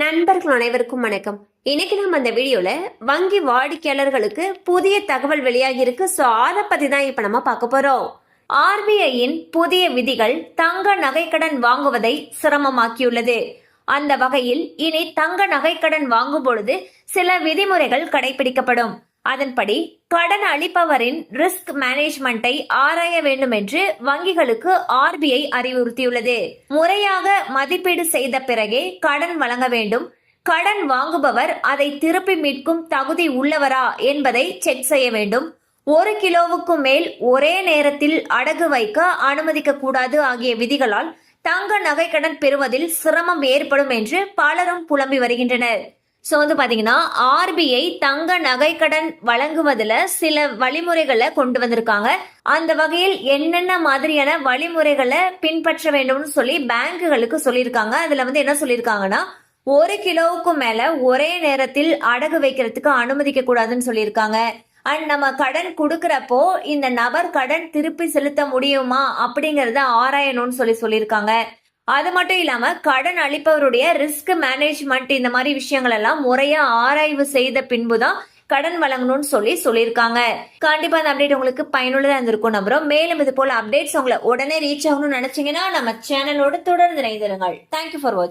நண்பர்கள் அனைவருக்கும் வணக்கம். இன்னைக்கு நம்ம அந்த வீடியோல வங்கி வாடிக்கையாளர்களுக்கு புதிய தகவல் வெளியாகி இருக்கு. ஸோ அதை பத்தி தான் இப்ப நம்ம பார்க்க போறோம். ஆர்பிஐயின் புதிய விதிகள் தங்க நகைக்கடன் வாங்குவதை சிரமமாக்கியுள்ளது. அந்த வகையில் இனி தங்க நகைக்கடன் வாங்கும் பொழுது சில விதிமுறைகள் கடைபிடிக்கப்படும். அதன்படி கடன் அளிப்பவரின் ரிஸ்க் மேனேஜ்மெண்ட்டை ஆராய வேண்டும் என்று வங்கிகளுக்கு ஆர்பிஐ அறிவுறுத்தியுள்ளது. முறையாக மதிப்பீடு செய்த பிறகே கடன் வழங்க வேண்டும். கடன் வாங்குபவர் அதை திருப்பி மீட்கும் தகுதி உள்ளவரா என்பதை செக் செய்ய வேண்டும். ஒரு கிலோவுக்கும் மேல் ஒரே நேரத்தில் அடகு வைக்க அனுமதிக்க கூடாது ஆகிய விதிகளால் தங்க நகைக்கடன் பெறுவதில் சிரமம் ஏற்படும் என்று பலரும் புலம்பி வருகின்றனர். ஸோ வந்து பார்த்தீங்கன்னா ஆர்பிஐ தங்க நகைக்கடன் வழங்குவதில் சில வழிமுறைகளை கொண்டு வந்திருக்காங்க. அந்த வகையில் என்னென்ன மாதிரியான வழிமுறைகளை பின்பற்ற வேண்டும்னு சொல்லி பேங்குகளுக்கு சொல்லியிருக்காங்க. அதில் வந்து என்ன சொல்லியிருக்காங்கன்னா ஒரு கிலோவுக்கும் மேல ஒரே நேரத்தில் அடகு வைக்கிறதுக்கு அனுமதிக்க கூடாதுன்னு சொல்லியிருக்காங்க. அண்ட் நம்ம கடன் கொடுக்கறப்போ இந்த நபர் கடன் திருப்பி செலுத்த முடியுமா அப்படிங்கறத ஆராயணும்னு சொல்லி சொல்லியிருக்காங்க. அது மட்டும் இல்லாம கடன் அளிப்பவருடைய ரிஸ்க் மேனேஜ்மெண்ட் இந்த மாதிரி விஷயங்கள் எல்லாம் முறையா ஆராய்வு செய்த பின்புதான் கடன் வழங்கணும்னு சொல்லி சொல்லியிருக்காங்க. கண்டிப்பா அந்த அப்டேட் உங்களுக்கு பயனுள்ளதா இருந்திருக்கும் நம்புறோம். மேலும் இது போல அப்டேட்ஸ் உங்களை உடனே ரீச் ஆகணும்னு நினைச்சீங்கன்னா நம்ம சேனலோடு தொடர்ந்து இணைந்திருங்கள். தேங்க்யூ ஃபார் வாட்சிங்